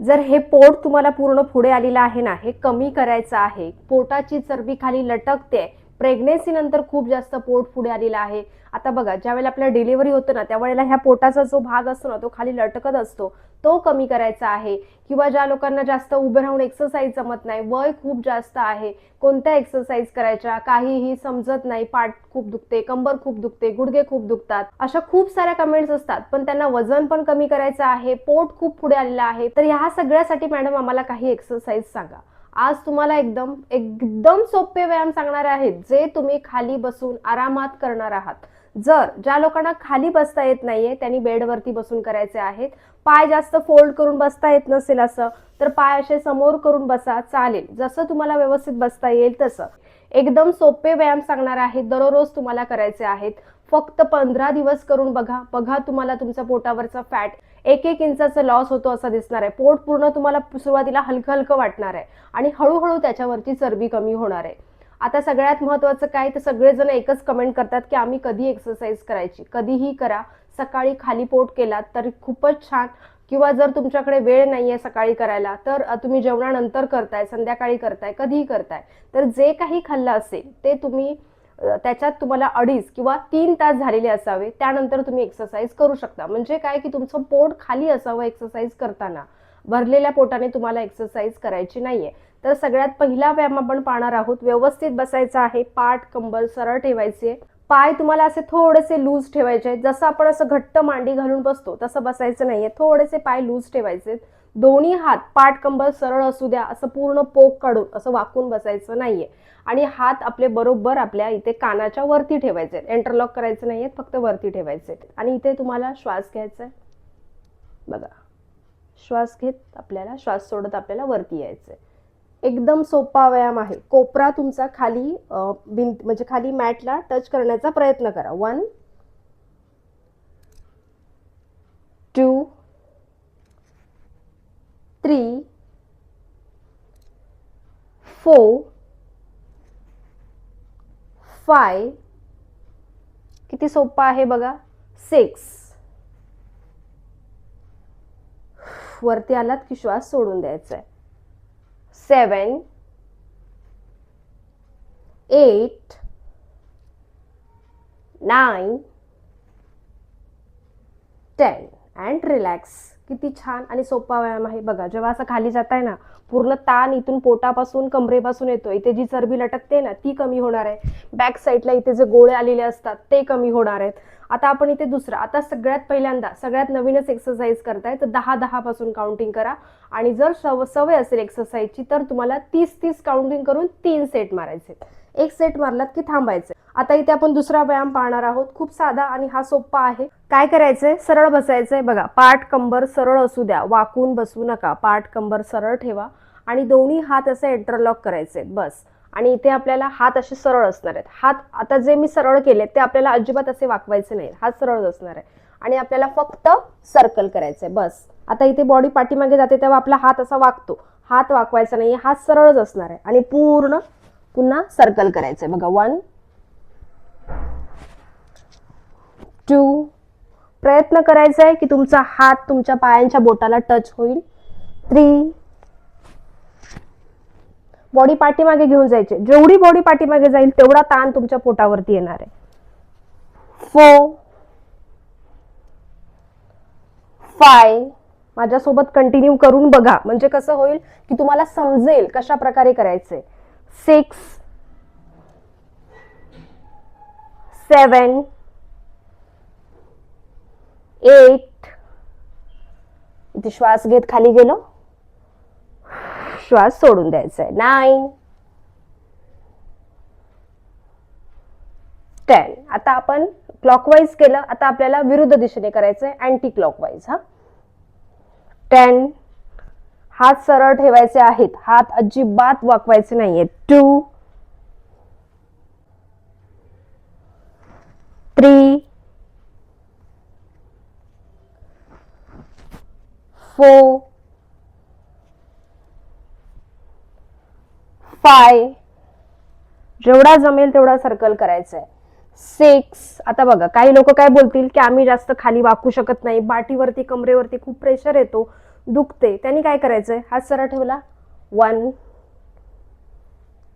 जर हे पोट तुम्हाला पूर्ण पुढे आलेलं आहे ना हे कमी करायचं आहे पोटाची चरबी खाली लटकते प्रेग्नेन्सी नंतर खूप जास्त पोट पुढे आलेलं आहे. आता बघा ज्यावेळेला आपल्याला डिलिव्हरी होतं ना त्यावेळेला ह्या पोटाचा जो भाग असतो ना तो खाली लटकत असतो. तो कमी करायचा आहे. किंवा ज्या लोकांना जास्त उभे राहून एक्सरसाइज जमत नाही वय खूप जास्त आहे. कोणत्या एक्सरसाइज करायच्या? काहीही समजत नाही पाठ खूप दुखते कंबर खूप दुखते गुडघे खूप दुखतात. अशा खूप साऱ्या कमेंट्स असतात पण त्यांना वजन पण कमी करायचं आहे पोट खूप पुढे आलेलं आहे. तर ह्या सगळ्यासाठी मॅडम आम्हाला काही एक्सरसाइज सांगा. आज तुम्हाला एकदम एकदम सोपे व्यायाम सांगणार आहेत जे तुम्ही खाली बसून आरामात करणार आहात. जर ज्या लोकांना खाली बसता येत नाहीये त्यांनी बेडवरती बसून करायचे आहेत पाय जास्त फोल्ड करून बसता येत नसेल असं तर पाय असे समोर करून बसा चालेल. जसं तुम्हाला व्यवस्थित बसता येईल तसं. एकदम सोपे व्यायाम सांगणार आहेत दररोज तुम्हाला करायचे आहेत. फक्त पंधरा दिवस करून बघा. बघा तुम्हाला तुमच्या पोटावरचा फॅट एक एक इंचाचा लॉस होतो असं दिसणार आहे. पोट पूर्ण तुम्हाला सुरुवातीला हलकं हलकं वाटणार आहे. आणि हळूहळू त्याच्यावरची चरबी कमी होणार आहे. आता सगळ्यात महत्वाचं काय? तर सगळेजण एकच कमेंट करतात की आम्ही कधी एक्सरसाइज करायची? कधीही करा. सकाळी खाली पोट केलात तर खूपच छान. किंवा जर तुमच्याकडे वेळ नाहीये सकाळी करायला तर तुम्ही जेवणानंतर करताय संध्याकाळी करताय कधीही करताय. तर जे काही खाल्लं असेल ते तुम्ही त्याच्यात तुम्हाला अडीच किंवा तीन तास झालेले असावे. त्यानंतर तुम्ही एक्सरसाइज करू शकता. म्हणजे काय की तुमचं पोट खाली असावं एक्सरसाइज करताना. भरलेल्या पोटाने तुम्हाला एक्सरसाइज करायची नाहीये. तर सगळ्यात पहिला व्यायाम आपण पाहणार आहोत. व्यवस्थित बसायचा आहे. पाठ कंबर सरळ ठेवायचे. पाय तुम्हाला असे थोडेसे लूज ठेवायचे आहेत. जसं आपण असं घट्ट मांडी घालून बसतो तसं बसायचं नाहीये. थोडेसे पाय लूज ठेवायचे दोन्ही हात पाठ कंबल सरळ असू द्या असं पूर्ण पोक काढून असं वाकून बसायचं नाहीये. आणि हात आपले बरोबर आपल्या इथे कानाच्या वरती ठेवायचे एंटरलॉक करायचे नाहीये फक्त वरती ठेवायचे आणि इथे तुम्हाला श्वास घ्यायचा आहे. बघा. श्वास घेत आपल्याला श्वास सोडत आपल्याला वरती यायचंय. एकदम सोपा व्यायाम आहे. कोपरा तुमचा खाली भिंत म्हणजे खाली मॅटला टच करण्याचा प्रयत्न करा. One two three four five किती सोपा आहे बघा? सिक्स वरती आलात की श्वास सोडून द्यायचा आहे. Seven eight nine ten and relax किती छान आणि सोपा व्यायाम आहे. बघा जेव्हा असं खाली जात आहे ना पूर्ण ताण इथून पोटापासून कमरेपासून येतो इथे जी चरबी लटकते ना ती कमी होणार आहे. बॅक साईडला इथे जे गोळे आलेले असतात ते कमी होणार आहेत. आता आपण इथे दुसरं आता सगळ्यात पहिल्यांदा सगळ्यात नवीनच एक्सरसाइज करताय तर दहा दहा पासून काउंटिंग करा. आणि जर सव सवय असेल एक्सरसाइजची तर तुम्हाला तीस तीस काउंटिंग करून तीन सेट मारायचे एक सेट मारलात की थांबायचे. आता इथे आपण दुसरा व्यायाम पाहणार आहोत. खूप साधा आणि हा सोपा आहे. काय करायचंय? सरळ बसायचंय. बघा पाठ कंबर सरळ असू द्या. वाकून बसू नका. पाठ कंबर सरळ ठेवा. आणि दोन्ही हात असे इंटरलॉक करायचे. बस. आणि इथे आपल्याला हात असे सरळ असणार आहेत. हात आता जे मी सरळ केले ते आपल्याला अजिबात असे वाकवायचे नाही हात सरळ असणार आहे. आणि आपल्याला फक्त सर्कल करायचंय. बस. आता इथे बॉडी पाठीमागे जाते तेव्हा आपला हात असा वाकतो हात वाकवायचा नाही हात सरळच असणार आहे. आणि पूर्ण पुन्हा सर्कल करायचंय. बघा वन टू प्रयत्न करायचा आहे की तुमचा हात तुमच्या पायांच्या बोटाला टच होईल. थ्री बॉडी पाठीमागे घेऊन जायचे. जेवढी बॉडी पाठीमागे जाईल तेवढा ताण तुमच्या पोटावरती येणार आहे. फोर फाय माझ्यासोबत कंटिन्यू करून बघा. म्हणजे कसं होईल की तुम्हाला समजेल कशा प्रकारे करायचंय. Six seven eight. इथे श्वास घेत खाली गेलो. श्वास सोडून द्यायचा आहे नाईन टेन. आता आपण क्लॉकवाईज केलं. आता आपल्याला विरुद्ध दिशेने करायचं आहे अँटी क्लॉकवाईज हा. टेन हात सरळ ठेवायचे आहेत. हात अजिबात वाकवायचे नाहीये टू थ्री फोर फाय जेवढा जमेल तेवढा सर्कल करायचा आहे सिक्स आता बघा काही लोक काय बोलतील की आम्ही जास्त खाली वाकू शकत नाही. बाटीवरती कमरेवरती खूप प्रेशर येतो. दुखते. त्यांनी काय करायचंय? हात सरळ ठेवला. वन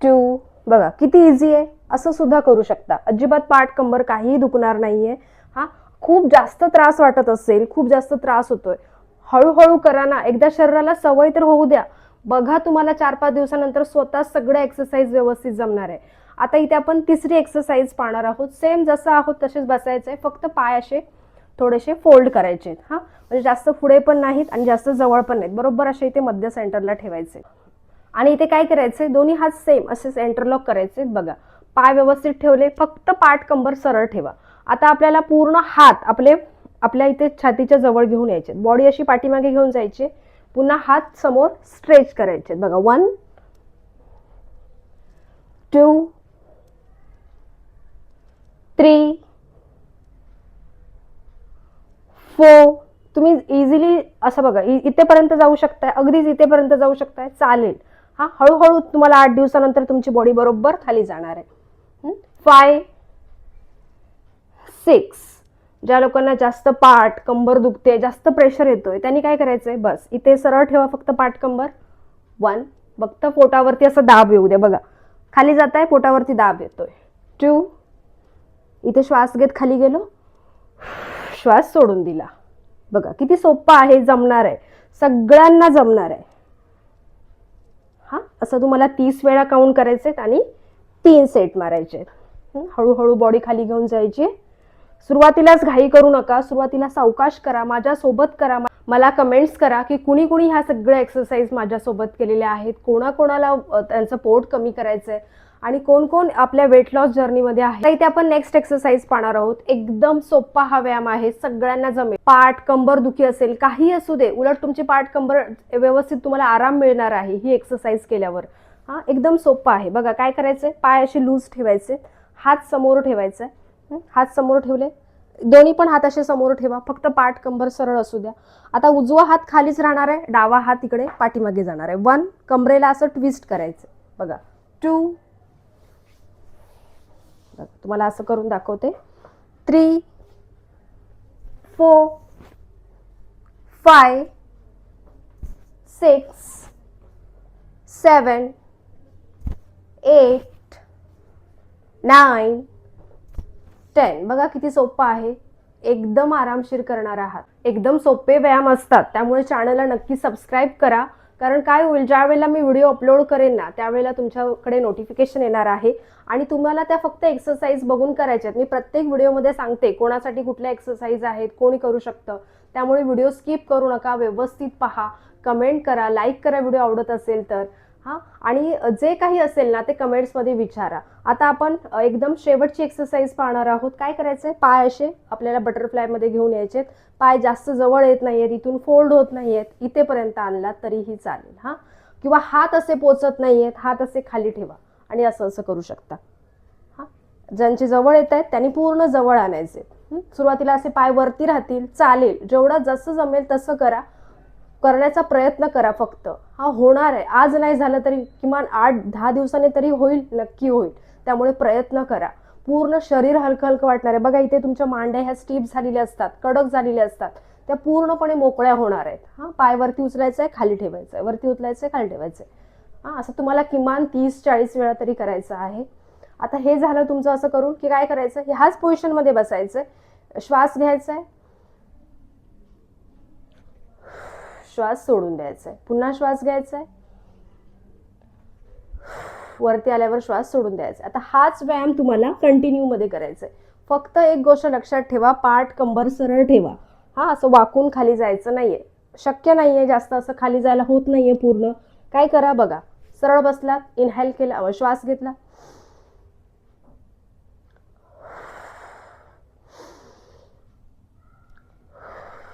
टू बघा किती इझी आहे. असं सुद्धा करू शकता. अजिबात पाठ कंबर काहीही दुखणार नाहीये. हा खूप जास्त त्रास वाटत असेल खूप जास्त त्रास होतोय. हळूहळू करा ना. एकदा शरीराला सवय तर होऊ द्या. बघा तुम्हाला चार पाच दिवसानंतर स्वतः सगळं एक्सरसाइज व्यवस्थित जमणार आहे. आता इथे आपण तिसरी एक्सरसाइज पाहणार आहोत. सेम जसं आहोत तसेच बसायचं आहे फक्त पाय असे थोडेसे फोल्ड करायचे आहेत हां. म्हणजे जास्त पुढे पण नाहीत आणि जास्त जवळ पण नाहीत. बरोबर असे इथे मध्य सेंटरला ठेवायचे. आणि इथे काय करायचे? दोन्ही हात सेम असे सेंटरलॉक करायचे बघा. पाय व्यवस्थित ठेवले फक्त पाठ कंबर सरळ ठेवा. आता आपल्याला पूर्ण हात आपले आपल्या इथे छातीच्या जवळ घेऊन यायचे बॉडी अशी पाठीमागे घेऊन जायची. पुन्हा हात समोर स्ट्रेच करायचे बघा वन टू थ्री फो तुम्ही इझिली असं बघा इथेपर्यंत जाऊ शकताय अगदीच इथेपर्यंत जाऊ शकताय चालेल. हा हळूहळू तुम्हाला आठ दिवसानंतर तुमची बॉडी बरोबर खाली जाणार आहे. फाय सिक्स ज्या लोकांना जास्त पाठ कंबर दुखते जास्त प्रेशर येतोय त्यांनी काय करायचंय? बस इथे सरळ ठेवा फक्त पाठ कंबर. वन फक्त पोटावरती असं दाब येऊ द्या बघा. खाली जात आहे पोटावरती दाब येतोय. टू इथे श्वास घेत खाली गेलो. श्वास सोडून दिला. बघा किती सोपं आहे जमणार आहे. सगळ्यांना जमणार आहे. हा असं तुम्हाला तीस वेळा काउंट करायचे आणि तीन सेट मारायचे हळूहळू बॉडी खाली घेऊन जायची. सुरुवातीलाच घाई करू नका. सुरुवातीला सावकाश करा. माझ्यासोबत करा. मला कमेंट्स करा की कुणी कुणी ह्या सगळ्या एक्सरसाइज माझ्यासोबत केलेल्या आहेत. कोणाकोणाला त्यांचं पोट कमी करायचं आहे आणि कोण कोण आपल्या वेट लॉस जर्नीमध्ये आहे. इथे आपण नेक्स्ट एक्सरसाइज पाहणार आहोत. एकदम सोपा हा व्यायाम आहे. सगळ्यांना जमेल. पाठ कंबर दुखी असेल काही असू दे उलट तुमची पाठ कंबर व्यवस्थित तुम्हाला आराम मिळणार आहे ही एक्सरसाइज केल्यावर. हा एकदम सोपा आहे. बघा काय करायचंय? पाय असे लूज ठेवायचे. हात समोर ठेवायचा. हात समोर ठेवले. दोन्ही पण हात असे समोर ठेवा. फक्त पाठ कंबर सरळ असू द्या. आता उजवा हात खालीच राहणार आहे. डावा हात इकडे पाठीमागे जाणार आहे. वन कमरेला असं ट्विस्ट करायचं. बघा. टू तुम्हाला असं करून दाखवते. Three four five six seven eight nine ten बघा किती सोपं आहे. एकदम आरामशीर करणार आहात. एकदम सोपे व्यायाम असतात. त्यामुळे चॅनलला नक्की सबस्क्राईब करा. कारण काय होईल ज्या वेळेला मी व्हिडिओ अपलोड करेन ना त्यावेळेला तुमच्याकडे नोटिफिकेशन येणार आहे. आणि तुम्हाला त्या फक्त एक्सरसाइज बघून करायच्या आहेत. मी प्रत्येक व्हिडिओमध्ये सांगते कोणासाठी कुठल्या एक्सरसाइज आहेत कोणी करू शकतं. त्यामुळे व्हिडिओ स्किप करू नका व्यवस्थित पहा. कमेंट करा लाईक करा व्हिडिओ आवडत असेल तर. हां? आणि जे काही असेल ना ते कमेंट्समध्ये विचारा. आता आपण एकदम शेवटची एक्सरसाइज पाहणार आहोत. काय करायचं आहे पाय असे आपल्याला बटरफ्लायमध्ये घेऊन यायचे पाय जास्त जवळ येत नाही आहेत इथून फोल्ड होत नाही आहेत इथेपर्यंत आणला तरीही चालेल हां? किंवा हात असे पोचत नाही आहेत हात असे खाली ठेवा. आणि असं असं करू शकता. हां? ज्यांचे जवळ येत आहेत त्यांनी पूर्ण जवळ आणायचे. सुरुवातीला असे पाय वरती राहतील चालेल. जेवढं जसं जमेल तसं करा. करण्याचा प्रयत्न करा फक्त. हा होणार आहे. आज नाही झालं तरी किमान आठ दहा दिवसांनी तरी होईल नक्की होईल. त्यामुळे प्रयत्न करा. पूर्ण शरीर हलकं हलकं वाटणार आहे. बघा इथे तुमच्या मांड्या ह्या स्टीप झालेल्या असतात कडक झालेल्या असतात. त्या पूर्णपणे मोकळ्या होणार आहेत. हां पाय वरती उचलायचं आहे खाली ठेवायचं आहे. वरती उचलायचं आहे खाली ठेवायचं आहे. हां असं तुम्हाला किमान तीस चाळीस वेळा तरी करायचं आहे. आता हे झालं तुमचं असं करून की काय करायचं? ह्याच पोझिशनमध्ये बसायचं आहे. श्वास घ्यायचा आहे. श्वास सोडून द्यायचा आहे. पुन्हा श्वास घ्यायचा आहे. वरती आल्यावर श्वास सोडून द्यायचा आता हाच व्यायाम तुम्हाला कंटिन्यूमध्ये करायचा आहे. फक्त एक गोष्ट लक्षात ठेवा पाठ कंबर सरळ ठेवा. हा असं वाकून खाली जायचं नाहीये. शक्य नाहीये जास्त असं खाली जायला होत नाहीये पूर्ण. काय करा बघा. सरळ बसलात इनहेल केला श्वास घेतला.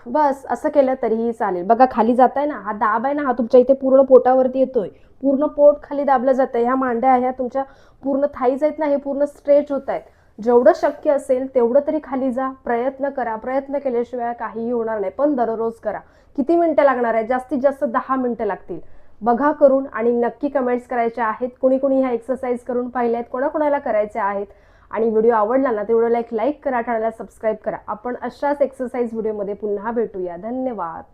बस असं केलं तरीही चालेल. बघा खाली जात आहे ना हा दाब आहे ना हा तुमच्या इथे पूर्ण पोटावरती येतोय. पूर्ण पोट खाली दाबलं जातं ह्या मांड्या ह्या तुमच्या पूर्ण थाईज आहेत ना हे पूर्ण स्ट्रेच होत आहेत. जेवढं शक्य असेल तेवढं तरी खाली जा. प्रयत्न करा. प्रयत्न केल्याशिवाय काहीही होणार नाही. पण दररोज करा. किती मिनिटं लागणार आहे जास्तीत जास्त दहा मिनिटं लागतील. बघा करून आणि नक्की कमेंट्स करायच्या आहेत. कोणी कुणी ह्या एक्सरसाइज करून पाहिल्या आहेत कोणाकोणाला करायच्या आहेत? आणि व्हिडिओ आवडला ना तर व्हिडिओला एक लाईक करा चॅनलला सबस्क्राईब करा. आपण अशाच एक्सरसाइज व्हिडिओमध्ये पुन्हा भेटूया. धन्यवाद.